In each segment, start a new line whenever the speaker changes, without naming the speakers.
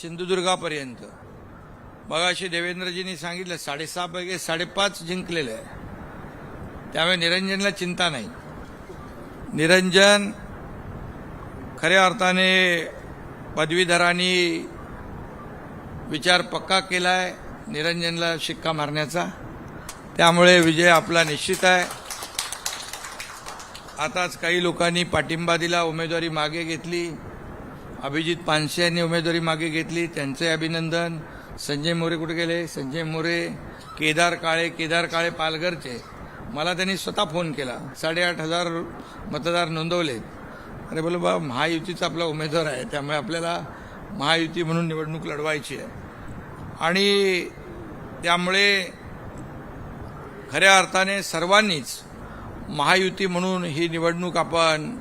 सिंधुदुर्गापर्यंत. मगाशी देवेंद्रजींनी सांगितलं साडेसहा पैकी साडेपाच जिंकलेले आहे त्यामुळे निरंजनला चिंता नाही. निरंजन खऱ्या अर्थाने पदवीधरांनी विचार पक्का केला आहे निरंजनला शिक्का मारण्याचा. त्यामुळे विजय आपला निश्चित आहे. आताच काही लोकांनी पाठिंबा दिला उमेदवारी मागे घेतली. अभिजित पानसे यांनी उमेदवारी मागे घेतली. त्यांचे अभिनंदन. संजय मोरे कुठे गेले? संजय मोरे केदार काळे केदार काळे पालघरचे. मला त्यांनी स्वतः फोन केला. साडेआठ हजार मतदार नोंदवलेत. अरे बोलो बा महायुतीचा आपला उमेदवार आहे. त्यामुळे आपल्याला महायुती म्हणून निवडणूक लढवायची आहे. आणि त्यामुळे खऱ्या अर्थाने सर्वांनीच महायुती म्हणून ही निवडणूक आपण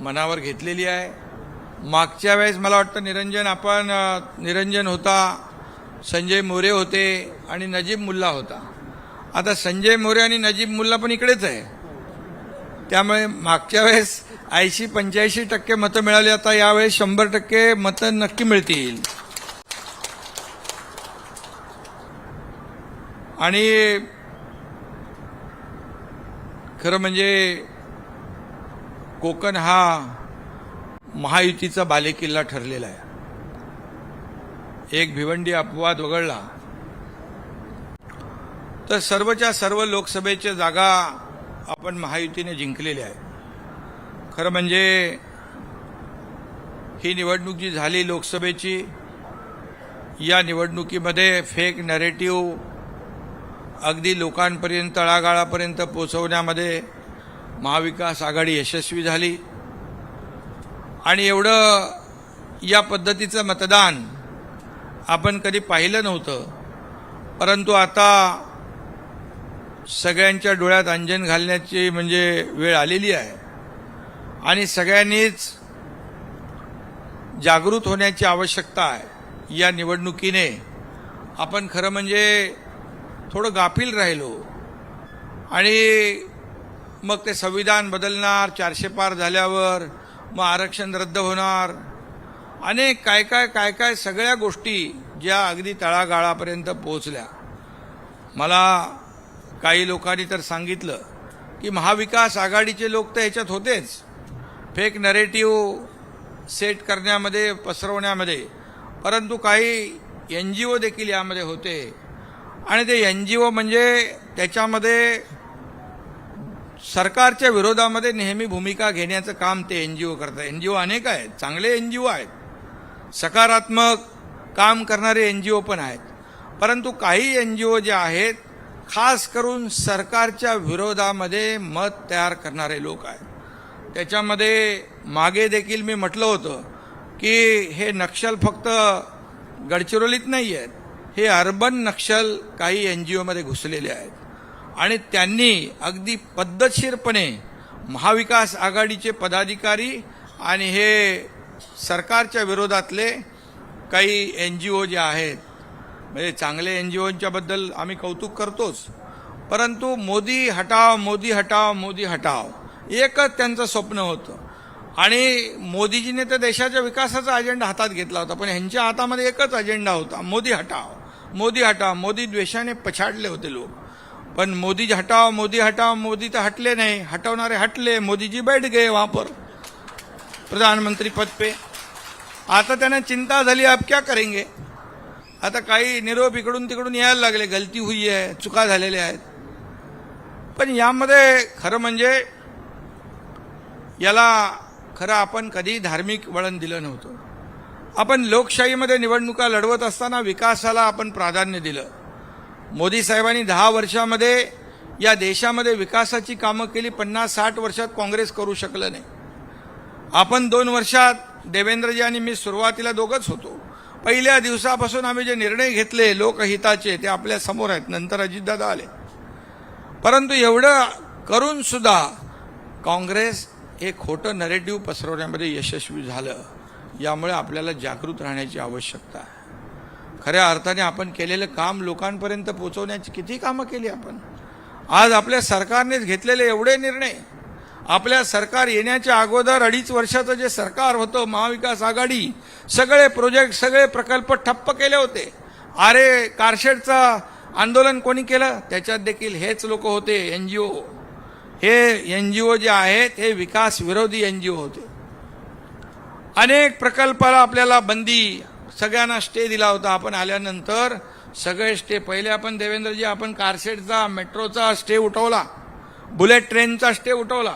मनावर घेतलेली आहे. मागच्या वेळेस मला वाटतं निरंजन आपण निरंजन होता संजय मोरे होते आणि नजीब मुल्ला होता. आता संजय मोरे आणि नजीब मुल्ला पण इकडेच आहे. त्यामुळे मागच्या वेळेस ऐंशी पंच्याऐंशी टक्के मतं मिळाली आता यावेळेस शंभर टक्के मतं नक्की मिळतील. आणि खरं म्हणजे कोकण हा महायुतीचा बालेकिल्ला ठरलेला आहे. एक भिवंडी अपवाद वगळला तर सर्वच्या सर्व लोकसभेच्या जागा आपण महायुतीने जिंकलेल्या आहे. खरं म्हणजे ही निवडणूक जी झाली लोकसभेची या निवडणुकीमध्ये फेक नरेटिव्ह अगदी लोकांपर्यंत तळागाळापर्यंत पोचवण्यामध्ये महाविकास आघाडी यशस्वी झाली. आणि एवढं या पद्धतीचं मतदान आपण कधी पाहिलं नव्हतं. परंतु आता सगळ्यांच्या डोळ्यात अंजन घालण्याची म्हणजे वेळ आलेली आहे. आणि सगळ्यांनीच जागृत होण्याची आवश्यकता आहे. या निवडणुकीने आपण खरं म्हणजे थोडं गाफील राहिलो. आणि मग ते संविधान बदलणार चारशे पार झाल्यावर मग आरक्षण रद्द होणार. अनेक काय काय काय काय सगळ्या गोष्टी ज्या अगदी तळागाळापर्यंत पोहोचल्या. मला काही लोकांनी तर सांगितलं की महाविकास आघाडीचे लोक तर ह्याच्यात होतेच. फेक नरेटिव्ह सेट करण्यामध्ये पसरवण्यामध्ये. परंतु काही एन जी ओ देखील यामध्ये होते. आणि ते एन जी ओ म्हणजे त्याच्यामध्ये सरकारच्या विरोधामध्ये नेहमी भूमिका घेण्याचं काम ते एन जी ओ करतात. एन जी ओ अनेक आहेत. चांगले एन जी ओ आहेत. सकारात्मक काम करणारे एन जी ओ पण आहेत. परंतु काही एन जी ओ जे आहेत खास करून सरकारच्या विरोधामध्ये मत तयार करणारे लोक आहेत. त्याच्यामध्ये मागे देखील मी म्हटलं होतं की हे नक्षल फक्त गडचिरोलीत नाही आहेत हे अर्बन नक्षल काही एन जी ओमध्ये घुसलेले आहेत. आणि त्यांनी अगदी पद्धतशीरपणे महाविकास आघाडीचे पदाधिकारी आणि हे सरकारच्या विरोधातले काही एन जी ओ जे आहेत म्हणजे चांगले एन जी ओंच्याबद्दल आम्ही कौतुक करतोच. परंतु मोदी हटाव मोदी हटाव मोदी हटाव एकच त्यांचं स्वप्न होतं. आणि मोदीजीने तर देशाच्या विकासाचा अजेंडा हातात घेतला होता पण ह्यांच्या हातामध्ये एकच अजेंडा होता मोदी हटाव. मोदी हटाव मोदी द्वेषाने पछाडले होते लोक. पण मोदी हटाव मोदी हटाव मोदी तर हटले नाही. हटवणारे हटले मोदीजी बैठ गे वापर प्रधानमंत्री पद पे. आता त्यांना चिंता झाली अब क्या करेंगे? आता काही निरोप इकडून तिकडून यायला लागले गलती हुई आहे चुका झालेल्या आहेत. पण यामध्ये खरं म्हणजे याला खरं आपण कधी धार्मिक वळण दिलं नव्हतं. आपण लोकशाहीमध्ये निवडणुका लढवत असताना विकासाला आपण प्राधान्य दिलं. मोदी साहेबांनी दहा वर्षामध्ये या देशामध्ये विकासाची कामं केली पन्नास साठ वर्षात काँग्रेस करू शकलं नाही. आपण दोन वर्षात देवेंद्रजी आणि मी सुरुवातीला दोघंच होतो. पहिल्या दिवसापासून आम्ही जे निर्णय घेतले लोकहिताचे ते आपल्यासमोर आहेत. नंतर अजितदादा आले. परंतु एवढं करून सुद्धा काँग्रेस हे खोटं नरेटिव्ह पसरवण्यामध्ये यशस्वी झालं यामुळे आपल्याला जागृत राहण्याची आवश्यकता आहे. खऱ्या अर्थाने आपण केलेलं काम लोकांपर्यंत पोचवण्याची किती कामं केली आपण? आज आपल्या सरकारनेच घेतलेले एवढे निर्णय आपल्या सरकार येण्याच्या अगोदर अडीच वर्षाचं जे सरकार होतं महाविकास आघाडी सगळे प्रोजेक्ट सगळे प्रकल्प ठप्प केले होते. अरे कारशेडचं आंदोलन कोणी केलं? त्याच्यात देखील हेच लोक होते एन जी ओ. हे एन जी ओ जे आहेत हे विकास विरोधी एन जी ओ होते. अनेक प्रकल्पाला आपल्याला बंदी सगळ्यांना स्टे दिला होता. आपण आल्यानंतर सगळे स्टे पहिले आपण देवेंद्रजी आपण कारशेडचा मेट्रोचा स्टे उठवला. बुलेट ट्रेनचा स्टे उठवला.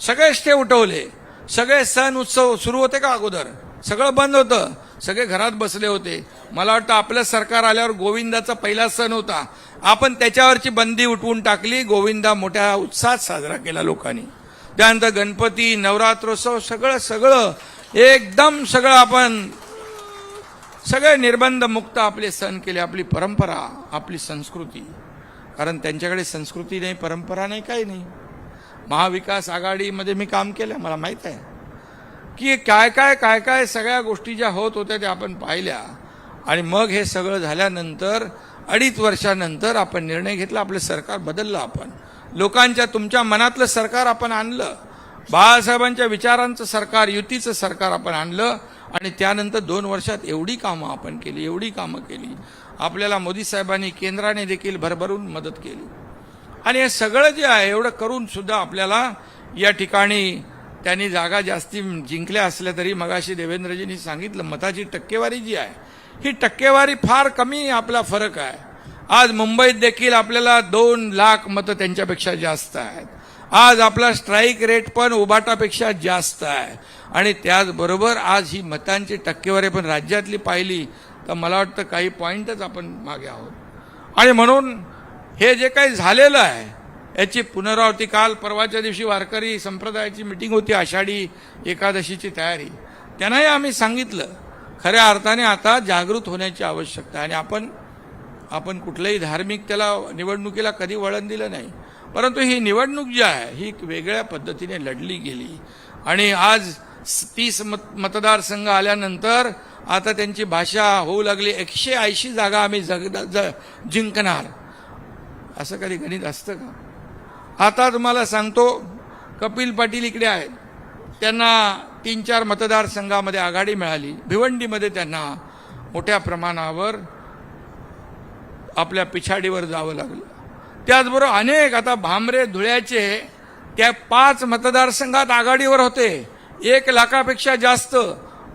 सगळे स्टे उठवले. सगळे सण उत्सव सुरू होते का अगोदर? सगळं बंद होतं. सगळे घरात बसले होते. मला वाटतं आपलं सरकार आल्यावर गोविंदाचा पहिला सण होता. आपण त्याच्यावरची बंदी उठवून टाकली. गोविंदा मोठ्या उत्साहात साजरा केला लोकांनी. त्यानंतर गणपती नवरात्रोत्सव सगळं सगळं. एकदम सगळं आपण सगळे निर्बंध मुक्त आपले सण केले आपली परंपरा आपली संस्कृती. कारण त्यांच्याकडे संस्कृती नाही परंपरा नाही काही नाही. महाविकास आघाडीमध्ये मी काम केलं मला माहीत आहे. की काय काय काय काय सगळ्या गोष्टी ज्या होत होत्या त्या आपण पाहिल्या. आणि मग हे सगळं झाल्यानंतर अडीच वर्षानंतर आपण निर्णय घेतला आपलं सरकार बदललं आपण. लोकांच्या तुमच्या मनातलं सरकार आपण आणलं. बाळासाहेबांच्या विचारांचं सरकार युतीचं सरकार आपण आणलं. आणि त्यानंतर दोन वर्षात एवढी कामं आपण केली एवढी कामं केली. आपल्याला मोदी साहेबांनी केंद्राने देखील भरभरून मदत केली. आणि हे सगळं जे आहे एवढं करून सुद्धा आपल्याला या ठिकाणी त्यांनी जागा जास्ती जिंकल्या असल्या तरी मगाशी देवेंद्रजींनी सांगितलं मताची टक्केवारी जी आहे ही टक्केवारी फार कमी आपला फरक आहे. आज मुंबईत देखील आपल्याला दोन लाख मतं त्यांच्यापेक्षा जास्त आहेत. आज आपला स्ट्राईक रेट पण उबाटापेक्षा जास्त आहे. आणि त्याचबरोबर आज ही मतांची टक्केवारी पण राज्यातली पाहिली तर मला वाटतं काही पॉईंटच आपण मागे आहोत. आणि म्हणून हे जे काही झालेलं आहे याची पुनरावृत्ती काल परवाच्या दिवशी वारकरी संप्रदायाची मिटिंग होती आषाढी एकादशीची तयारी. त्यांनाही आम्ही सांगितलं खऱ्या अर्थाने आता जागृत होण्याची आवश्यकता आणि आपण आपण कुठलंही धार्मिक त्याला निवडणुकीला कधी वळण दिलं नाही. परंतु ही निवडणूक जी आहे ही एक वेगळ्या पद्धतीने लढली गेली. आणि आज तीस मत मतदारसंघ आल्यानंतर आता त्यांची भाषा होऊ लागली. एकशे ऐंशी जागा आम्ही जग ज जिंकणार. असं कधी गणित असतं का? आता तुम्हाला सांगतो कपिल पाटील इकडे आहेत. त्यांना तीन चार मतदारसंघामध्ये आघाडी मिळाली. भिवंडीमध्ये त्यांना मोठ्या प्रमाणावर आपल्या पिछाडीवर जावं लागलं. त्याचबरोबर अनेक आता भामरे धुळ्याचे त्या पाच मतदारसंघात आघाडीवर होते. एक लाखापेक्षा जास्त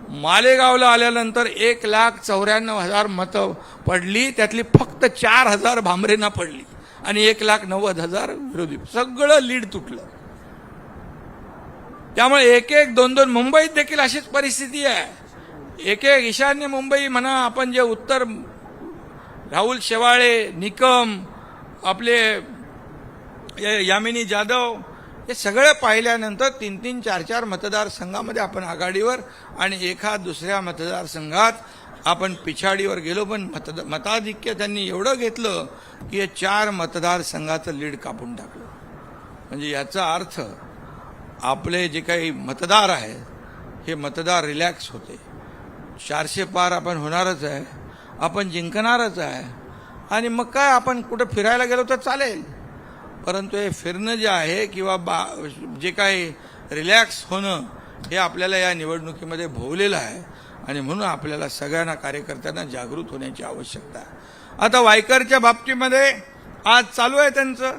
मालेगावला आल्यानंतर एक लाख चौऱ्याण्णव हजार मतं पडली. त्यातली फक्त चार हजार भांबरेंना पडली आणि एक लाख नव्वद हजार विरोधी. सगळं लीड तुटलं. त्यामुळे एक एक दोन दोन मुंबईत देखील अशीच परिस्थिती आहे. एक एक ईशान्य मुंबई म्हणा आपण जे उत्तर राहुल शेवाळे निकम आपले यामिनी जाधव हे सगळं पाहिल्यानंतर तीन तीन चार चार मतदारसंघामध्ये आपण आघाडीवर आणि एका दुसऱ्या मतदारसंघात आपण पिछाडीवर गेलो. पण मतद मताधिक्य त्यांनी एवढं घेतलं की हे चार मतदारसंघाचं लीड कापून टाकलं. म्हणजे याचा अर्थ आपले जे काही मतदार आहेत हे मतदार रिलॅक्स होते. चारशे पार आपण होणारच आहे. आपण जिंकणारच आहे. आणि मग काय आपण कुठं फिरायला गेलो तर चालेल. परंतु हे फिरणं जे आहे किंवा बा जे काही रिलॅक्स होणं हे आपल्याला या निवडणुकीमध्ये भोवलेलं आहे. आणि म्हणून आपल्याला सगळ्यांना कार्यकर्त्यांना जागृत होण्याची आवश्यकता आहे. आता वायकरच्या बाबतीमध्ये आज चालू आहे त्यांचं.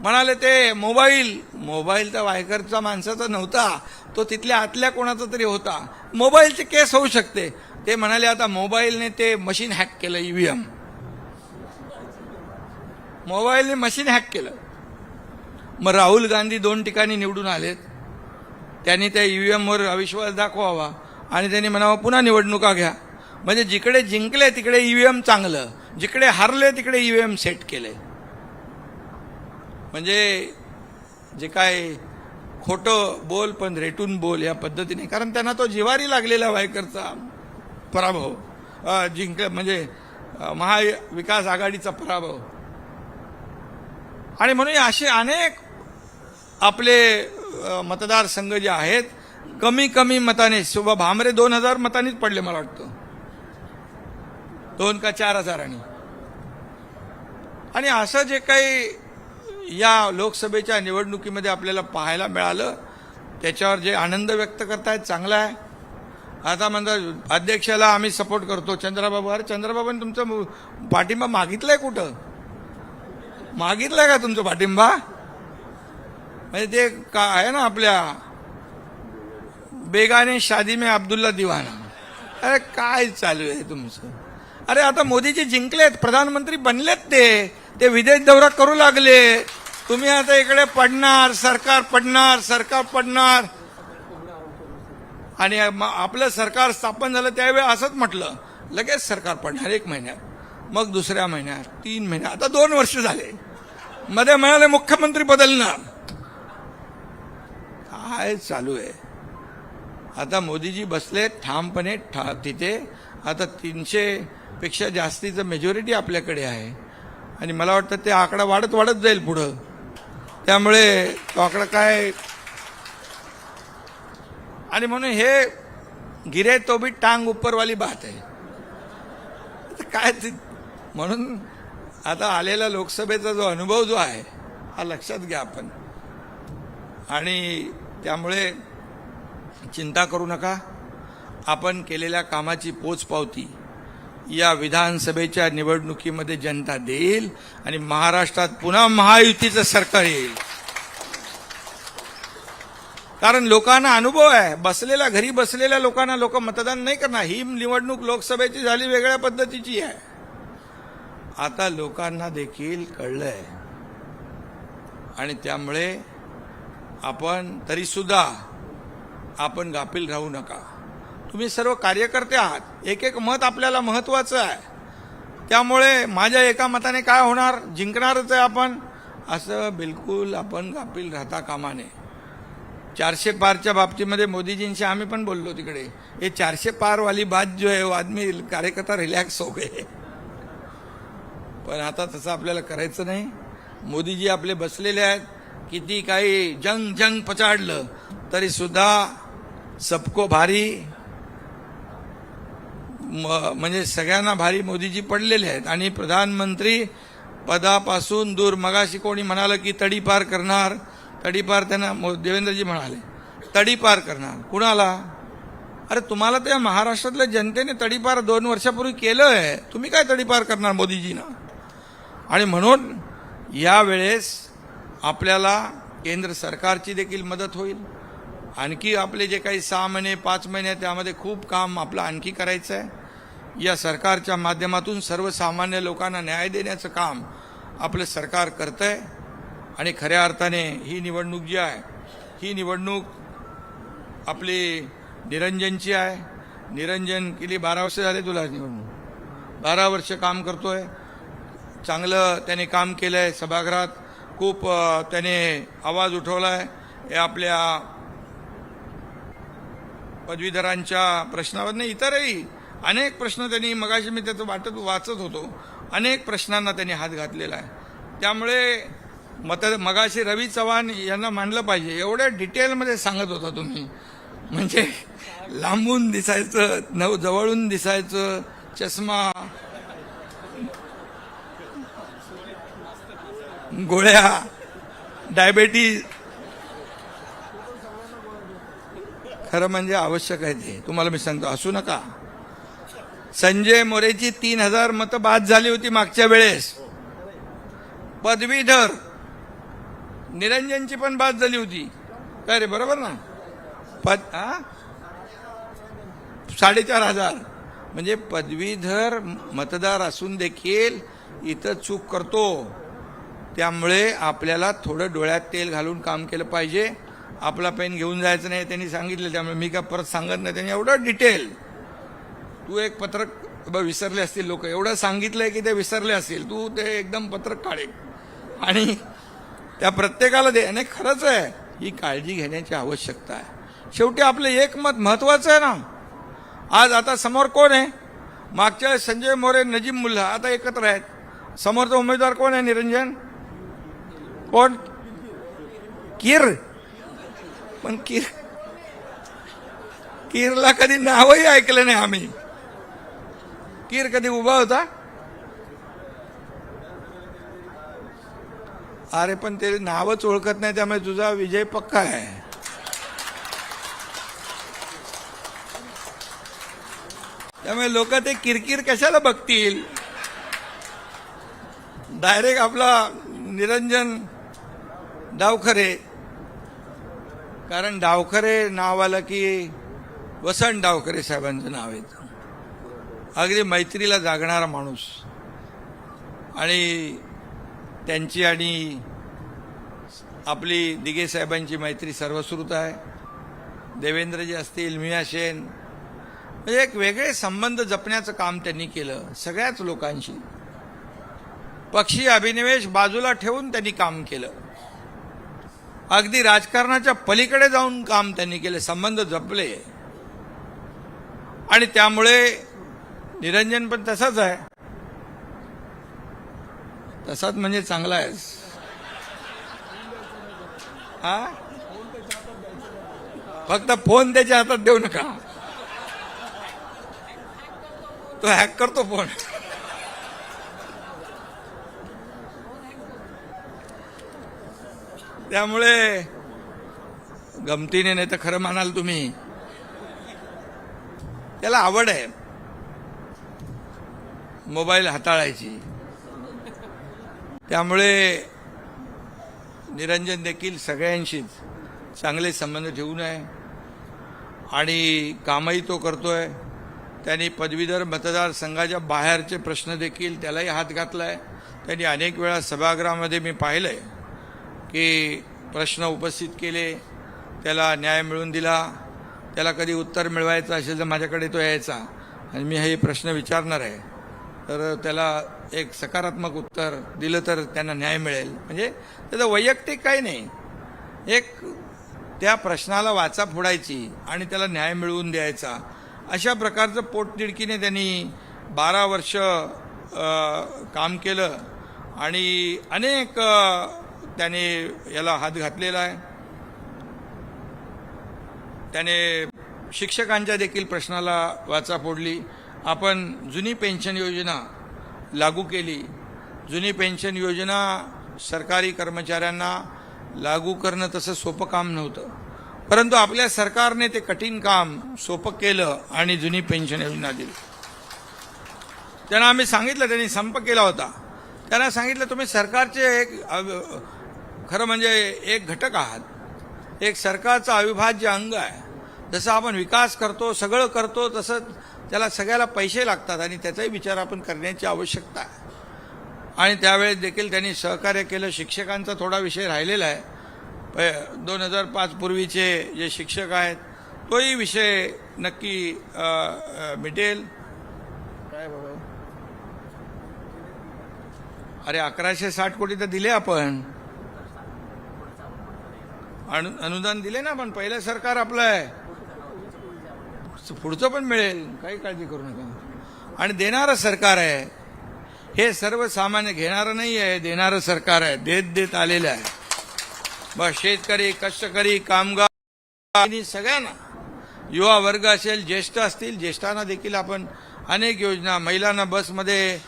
म्हणाले ते मोबाईल. मोबाईल तर वायकरचा माणसाचा नव्हता. तो तिथल्या आतल्या कोणाचा तरी होता. मोबाईलचे केस होऊ शकते. ते म्हणाले आता मोबाईलने ते मशीन हॅक केलं ईव्हीएम. मोबाईलने मशीन हॅक केलं. मग राहुल गांधी दोन ठिकाणी निवडून आलेत. त्यांनी त्या ई ईव्हीएमवर अविश्वास दाखवावा आणि त्यांनी म्हणावं पुन्हा निवडणुका घ्या. म्हणजे जिकडे जिंकले तिकडे ईव्हीएम चांगलं. जिकडे हारले तिकडे ईव्हीएम सेट केले म्हणजे जे काय खोटं बोल पण रेटून बोल या पद्धतीने. कारण त्यांना तो जिवारी लागलेला वायकरचा पराभव जिंक म्हणजे महाविकास आघाडीचा पराभव. आणि म्हणून असे अनेक आपले मतदारसंघ जे आहेत कमी कमी मताने सुबा भामरे दोन हजार मतानेच पडले मला वाटतं. दोन का चार हजारांनी. आणि असं जे काही या लोकसभेच्या निवडणुकीमध्ये आपल्याला पाहायला मिळालं त्याच्यावर जे आनंद व्यक्त करतायत चांगला आहे. आता म्हणतात अध्यक्षाला आम्ही सपोर्ट करतो. चंद्राबाबू अरे चंद्राबाबूने तुमचा पाठिंबा मागितलाय कुठं? मागितलाय का तुमचा पाठिंबा? म्हणजे ते का आहे ना आपल्या बेगाने शादी में अब्दुल्ला दिवाना. अरे काय चालू आहे तुमचं? अरे आता मोदीजी जिंकलेत प्रधानमंत्री बनलेत ते. ते विदेश दौरा करू लागले. तुम्ही आता इकडे पडणार सरकार पडणार सरकार पडणार. आणि आपलं सरकार स्थापन झालं त्यावेळी असंच म्हटलं. लगेच सरकार पडणार एक महिन्यात. मग दुसऱ्या महिन्यात तीन महिन्यात. आता दोन वर्ष झाले. मध्ये म्हणाले मुख्यमंत्री बदलणार. काय चालू आहे? आता मोदीजी बसले ठामपणे ठा तिथे. आता तीनशे पेक्षा जास्तीचं मेजॉरिटी आपल्याकडे आहे. आणि मला वाटतं ते आकडा वाढत वाढत जाईल पुढं. त्यामुळे तो आकडा काय? आणि म्हणून हे गिरे तो भी टांग उपरवाली बात आहे. आता काय म्हणून आता आलेला लोकसभेचा जो अनुभव जो आहे हा लक्षात घ्या आपण. आणि त्यामुळे चिंता करू नका. आपण केलेल्या कामाची पोचपावती या विधानसभेच्या निवडणुकीमध्ये जनता देईल आणि महाराष्ट्रात पुन्हा महायुतीचं सरकार येईल. कारण लोकांना अनुभव आहे बसलेल्या घरी बसलेल्या लोकांना लोक मतदान नाही करणार. ही निवडणूक लोकसभेची झाली वेगळ्या पद्धतीची आहे. आता लोकांना देखील कळलंय. आणि त्यामुळे आपण तरीसुद्धा आपण गाफील राहू नका. तुम्ही सर्व कार्यकर्ते आहात. एक एक मत आपल्याला महत्वाचं आहे. त्यामुळे माझ्या एका मताने काय होणार? जिंकणारच आहे आपण. असं बिलकुल आपण गाफील राहता कामा नये चारशे पारच्या बाबतीमध्ये मोदीजींशी आम्ही पण बोललो तिकडे. हे चारशे पारवाली बात जो आहे आदमी कार्यकर्ता रिलॅक्स हो गए. पण आता तसं आपल्याला करायचं नाही. मोदीजी आपले बसलेले आहेत. किती काही जंग जंग पचाडलं तरी सुद्धा सबको भारी. म्हणजे सगळ्यांना भारी मोदीजी पडलेले आहेत. आणि प्रधानमंत्री पदापासून दूर. मगाशी कोणी म्हणालं की तडीपार करणार. तडीपार त्यांना मो- देवेंद्रजी म्हणाले. तडीपार करणार. कुणाला? अरे तुम्हाला त्या महाराष्ट्रातल्या जनतेने तडीपार दोन वर्षापूर्वी केलं आहे तुम्ही काय तडीपार करणार मोदीजीनं? आणि म्हणून यावेळेस आपल्याला केंद्र सरकारची देखील मदत होईल. आणखी आपले जे काही सहा महिने पाच महिने त्यामध्ये खूप काम आपलं आणखी करायचं आहे या सरकारच्या माध्यमातून सर्वसामान्य लोकांना न्याय देण्याचं काम आपलं सरकार करतं आहे आणि खऱ्या अर्थाने ही निवडणूक जी आहे ही निवडणूक आपली निरंजनची आहे. निरंजन गेली बारा वर्ष झाले तुला निवडणूक? बारा वर्ष काम करतो आहे चांगलं त्याने काम केलं आहे सभागृहात खूप त्याने आवाज उठवला आहे हे आपल्या पदवीधरांच्या प्रश्नावर नाही इतरही अनेक प्रश्न त्यांनी मगाशी मी त्याचं वाटत वाचत होतो. अनेक प्रश्नांना त्यांनी हात घातलेला आहे. त्यामुळे मत मगाशी रवी चव्हाण यांना मानलं पाहिजे. एवढ्या डिटेलमध्ये सांगत होता तुम्ही. म्हणजे लांबून दिसायचं नव जवळून दिसायचं चष्मा गोळ्या डायबेटीज खरं म्हणजे आवश्यक आहे ते. तुम्हाला मी सांगतो असू नका. संजय मोरेची तीन हजार मतं बाद झाली होती मागच्या वेळेस. पदवीधर. निरंजनची पण बाद झाली होती. काय रे बरोबर ना? पद हा साडेचार हजार. म्हणजे पदवीधर मतदार असून देखील इथं चूक करतो. त्यामुळे आपल्याला थोडं डोळ्यात तेल घालून काम केलं पाहिजे. आपला पेन घेऊन जायचं नाही त्यांनी सांगितलं त्यामुळे मी काय परत सांगत नाही. त्यांनी एवढं डिटेल. तू एक पत्रक ब- विसरले असतील लोक. एवढं सांगितलंय की ते विसरले असतील. तू ते एकदम पत्रक काढे. आणि त्या प्रत्येकाला दे. आणि खरंच आहे ही काळजी घेण्याची आवश्यकता आहे. शेवटी आपलं एकमत महत्त्वाचं महत्वाचं आहे ना. आज आता समोर कोण आहे? मागच्या वेळेस संजय मोरे नजीब मुल्हा आता एकत्र आहेत. समोरचा उमेदवार कोण आहे निरंजन? कोण किर पण किर किरला कधी नावही ऐकलं नाही आम्ही. किर कधी उभा होता? अरे पण ते नावच ओळखत नाही त्यामुळे तुझा विजय पक्का आहे. त्यामुळे लोक ते किरकिर कशाला बघतील? डायरेक्ट आपला निरंजन डावखरे. कारण डावखरे नाव आलं की वसंत डावखरे साहेबांचं नाव येतं. अगदी मैत्रीला जागणारा माणूस. आणि त्यांची आणि आपली दिगे साहेबांची मैत्री सर्वश्रुत आहे. देवेंद्रजी असतील मिया शेन म्हणजे एक वेगळे संबंध जपण्याचं काम त्यांनी केलं सगळ्याच लोकांशी. पक्षी अभिनिवेश बाजूला ठेवून त्यांनी काम केलं. अगदी राजकारणाच्या पलीकडे जाऊन काम त्यांनी केले संबंध जपले. आणि त्यामुळे निरंजन पण तसाच आहे. तसाच म्हणजे चांगला आहेस हा? फक्त फोन त्याच्या हातात देऊ नका. तो हॅक करतो फोन. त्यामुळे गमतीने नाही तर खरं म्हणाल तुम्ही. त्याला आवड आहे. मोबाईल हाताळायची. त्यामुळे निरंजन देखील सगळ्यांशीच चांगले संबंध ठेवून आहे आणि कामही तो करतोय. त्यांनी पदवीधर मतदारसंघाच्या बाहेरचे प्रश्न देखील त्यालाही हात घातलाय. त्यांनी अनेक वेळा सभागृहामध्ये मी पाहिलंय. की प्रश्न उपस्थित केले त्याला न्याय मिळवून दिला त्याला कधी उत्तर मिळवायचं असेल तर माझ्याकडे तो यायचा. आणि मी हे प्रश्न विचारणार आहे. तर त्याला एक सकारात्मक उत्तर दिलं तर त्यांना न्याय मिळेल. म्हणजे त्याचं वैयक्तिक काही नाही. एक त्या प्रश्नाला वाचा फोडायची आणि त्याला न्याय मिळवून द्यायचा. अशा प्रकारचं पोटतिडकीने त्यांनी बारा वर्ष काम केलं. आणि अनेक त्याने याला हात घातलेला आहे. त्याने शिक्षकांच्या देखील प्रश्नाला वाचा फोडली. आपण जुनी पेन्शन योजना लागू केली. जुनी पेन्शन योजना सरकारी कर्मचाऱ्यांना लागू करणं तसं सोपं काम नव्हतं. परंतु आपल्या सरकारने ते कठीण काम सोपं केलं आणि जुनी पेन्शन योजना दिली. त्यांना आम्ही सांगितलं त्यांनी संप केला होता. त्यांना सांगितलं तुम्ही सरकारचे एक खरं म्हणजे एक घटक आहात. एक सरकारचं अविभाज्य अंग आहे. जसं आपण विकास करतो सगळं करतो तसंच त्याला सगळ्याला पैसे लागतात आणि त्याचाही विचार आपण करण्याची आवश्यकता आहे. आणि त्यावेळेस देखील त्यांनी सहकार्य केलं. शिक्षकांचा थोडा विषय राहिलेला आहे. दोन हजार पाच पूर्वीचे जे शिक्षक आहेत तोही विषय नक्की मिटेल. काय बाबा? अरे अकराशे साठ कोटी तर दिले आपण. अनुदान दिले ना पण पहिलं सरकार आपलं आहे. पुढचं पण मिळेल. काही काळजी करू नका. आणि देणारं सरकार आहे. हे सर्वसामान्य घेणारं नाही आहे देणारं सरकार आहे. देत देत आलेलं आहे. बस शेतकरी कष्टकरी कामगार आणि सगळ्यांना. युवा वर्ग असेल ज्येष्ठ असतील ज्येष्ठांना देखील आपण अनेक योजना महिलांना बसमध्ये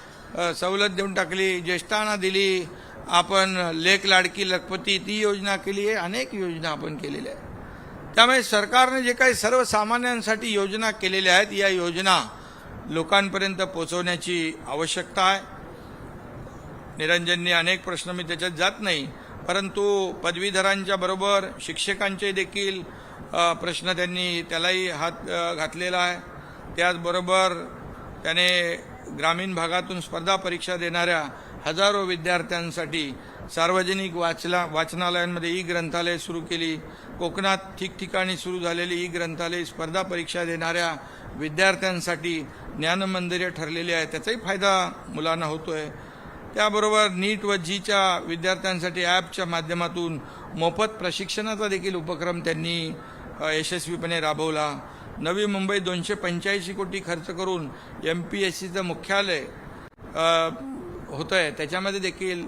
सवलत देऊन टाकली ज्येष्ठांना दिली आपण लेख लाडकी लखपती ती योजना केली आहे अनेक योजना आपण केलेल्या आहेत. त्यामुळे सरकारने जे काही सर्वसामान्यांसाठी योजना केलेल्या आहेत या योजना लोकांपर्यंत पोहोचवण्याची आवश्यकता आहे. निरंजनने अनेक प्रश्न मी त्याच्यात जात नाही परंतु पदवीधरांच्या बरोबर शिक्षकांचे देखील प्रश्न त्यांनी त्यालाही हात घातलेला आहे. त्याचबरोबर त्याने ग्रामीण भागातून स्पर्धा परीक्षा देणाऱ्या हजारो विद्यार्थ्यांसाठी सार्वजनिक वाचला वाचनालयांमध्ये ई ग्रंथालय सुरू केली. कोकणात ठिकठिकाणी सुरू झालेली ई ग्रंथालय स्पर्धा परीक्षा देणाऱ्या विद्यार्थ्यांसाठी ज्ञानमंदिरे ठरलेली आहे त्याचाही फायदा मुलांना होतोय. त्याबरोबर नीट व जीच्या विद्यार्थ्यांसाठी ॲपच्या माध्यमातून मोफत प्रशिक्षणाचा देखील उपक्रम त्यांनी यशस्वीपणे राबवला. नवी मुंबई दोनशे पंच्याऐंशी कोटी खर्च करून एम पी एस सीचं मुख्यालय होतं आहे त्याच्यामध्ये देखील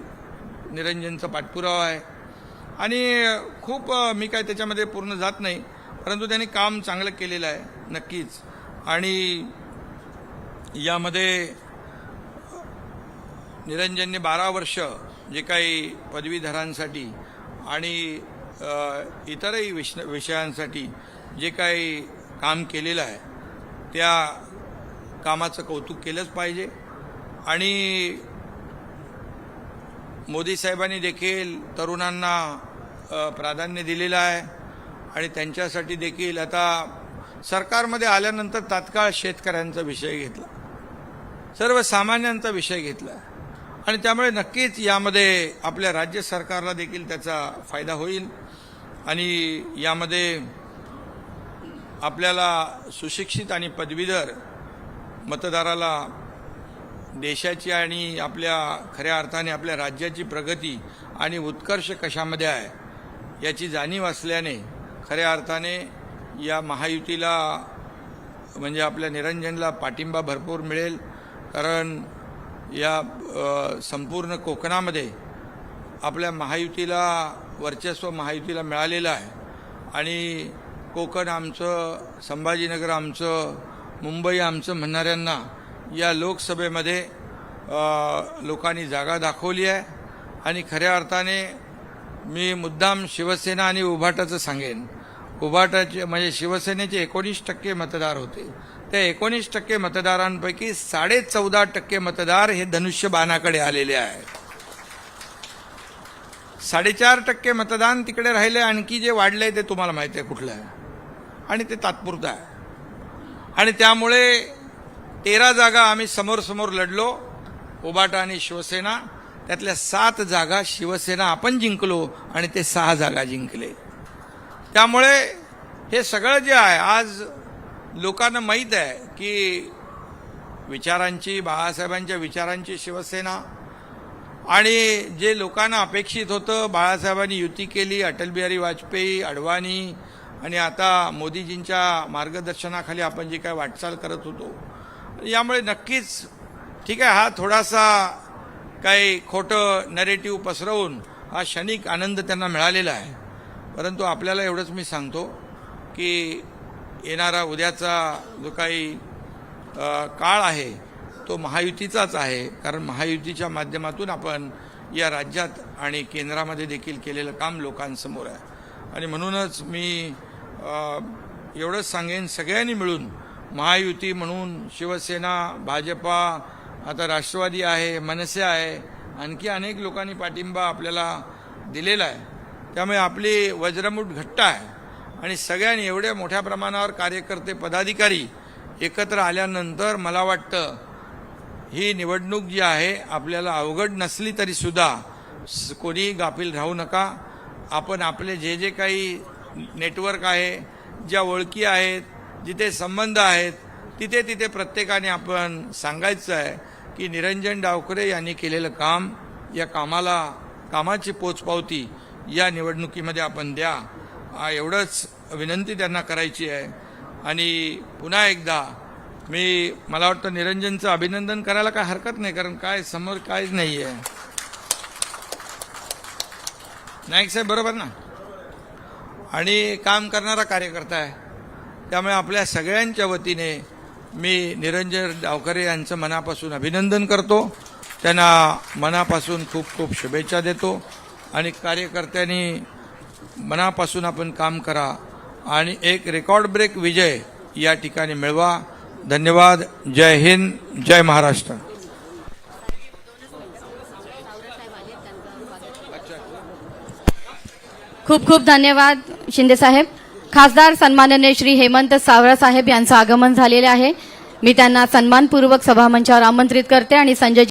निरंजनचा पाठपुरावा आहे. आणि खूप मी काय त्याच्यामध्ये पूर्ण जात नाही परंतु त्यांनी काम चांगलं केलेलं आहे नक्कीच. आणि यामध्ये निरंजनने बारा वर्ष जे काही पदवीधरांसाठी आणि इतरही विष विषयांसाठी जे काही काम केलेलं आहे त्या कामाचं कौतुक केलंच पाहिजे. आणि मोदी साहेबांनी देखील तरुणांना प्राधान्य दिलेलं आहे आणि त्यांच्यासाठी देखील आता सरकारमध्ये आल्यानंतर तात्काळ शेतकऱ्यांचा विषय घेतला. सर्वसामान्यांचा विषय घेतला. आणि त्यामुळे नक्कीच यामध्ये आपल्या राज्य सरकारला देखील त्याचा फायदा होईल आणि यामध्ये आपल्याला सुशिक्षित आणि पदवीधर मतदाराला देशाची आणि आपल्या खऱ्या अर्थाने आपल्या राज्याची प्रगती आणि उत्कर्ष कशामध्ये आहे याची जाणीव असल्याने खऱ्या अर्थाने या महायुतीला म्हणजे आपल्या निरंजनला पाठिंबा भरपूर मिळेल. कारण या संपूर्ण कोकणामध्ये आपल्या महायुतीला वर्चस्व महायुतीला मिळालेलं आहे. आणि कोकण आमचं संभाजीनगर आमचं मुंबई आमचं म्हणणाऱ्यांना या लोकसभेमध्ये लोकांनी जागा दाखवली आहे आणि खऱ्या अर्थाने मी मुद्दाम शिवसेना आणि उभाटाचं सांगेन. उभाटाचे म्हणजे शिवसेनेचे एकोणीस टक्के मतदार होते. त्या एकोणीस टक्के मतदारांपैकी साडे चौदा टक्के मतदार हे धनुष्यबाणाकडे आलेले आहेत. साडेचार टक्के मतदान तिकडे राहिले आणखी जे वाढलंय ते तुम्हाला माहिती आहे कुठलं आहे. आणि ते तात्पुरतं आहे. आणि त्यामुळे तेरा जागा आम्ही समोर समोर लढलो उबाटा आणि शिवसेना. त्यातल्या सात जागा शिवसेना आपण जिंकलो आणि ते सहा जागा जिंकले. त्यामुळे हे सगळं जे आहे आज लोकांना माहीत आहे की विचारांची बाळासाहेबांच्या विचारांची शिवसेना आणि जे लोकांना अपेक्षित होतं बाळासाहेबांनी युती केली अटल बिहारी वाजपेयी अडवाणी आणि आता मोदीजींच्या मार्गदर्शनाखाली आपण जी काय वाटचाल करत होतो यामुळे नक्कीच ठीक आहे हा थोडासा काही खोटं नरेटिव्ह पसरवून हा क्षणिक आनंद त्यांना मिळालेला आहे. परंतु आपल्याला एवढंच मी सांगतो की येणारा उद्याचा जो काही काळ आहे तो महायुतीचाच आहे. कारण महायुतीच्या माध्यमातून आपण या राज्यात आणि केंद्रामध्ये देखील केलेलं काम लोकांसमोर आहे. आणि म्हणूनच मी एवढंच सांगेन सगळ्यांनी मिळून महायुती म्हणून शिवसेना भाजपा आता राष्ट्रवादी आहे मनसे आहे आणखी अनेक लोकांनी पाठिंबा आपल्याला दिलेला आहे. त्यामुळे आपली वज्रमूठ घट्ट आहे. आणि सगळ्यांनी एवढ्या मोठ्या प्रमाणावर कार्यकर्ते पदाधिकारी एकत्र आल्यानंतर मला वाटतं ही निवडणूक जी आहे आपल्याला अवघड नसली तरी सुद्धा स- कोणी गाफील राहू नका. आपण आपले जे जे काही नेटवर्क आहे ज्या ओळखी आहेत जिथे संबंध आहेत तिथे तिथे प्रत्येकाने आपण सांगायचं आहे की निरंजन डावकरे यांनी केलेलं काम या कामाला कामाची पोचपावती या निवडणुकीमध्ये आपण द्या. एवढंच विनंती त्यांना करायची आहे. आणि पुन्हा एकदा मी मला वाटतं निरंजनचं अभिनंदन करायला काय हरकत नाही कारण काय समोर कायच नाही आहे नाईक साहेब बरोबर ना? आणि काम करणारा कार्यकर्ता आहे. त्यामुळे आपल्या सगळ्यांच्या वतीने मी निरंजन डावकरे यांचं मनापासून अभिनंदन करतो. त्यांना मनापासून खूप खूप शुभेच्छा देतो. आणि कार्यकर्त्यांनी मनापासून आपण काम करा आणि एक रेकॉर्ड ब्रेक विजय या ठिकाणी मिळवा. धन्यवाद. जय हिंद. जय महाराष्ट्र.
खूप खूप धन्यवाद शिंदे साहेब. खासदार सन्माननीय श्री हेमंत सावरा साहेब यांचं आगमन झालेलं आहे. मी त्यांना सन्मानपूर्वक सभामंचावर आमंत्रित करते आणि संजय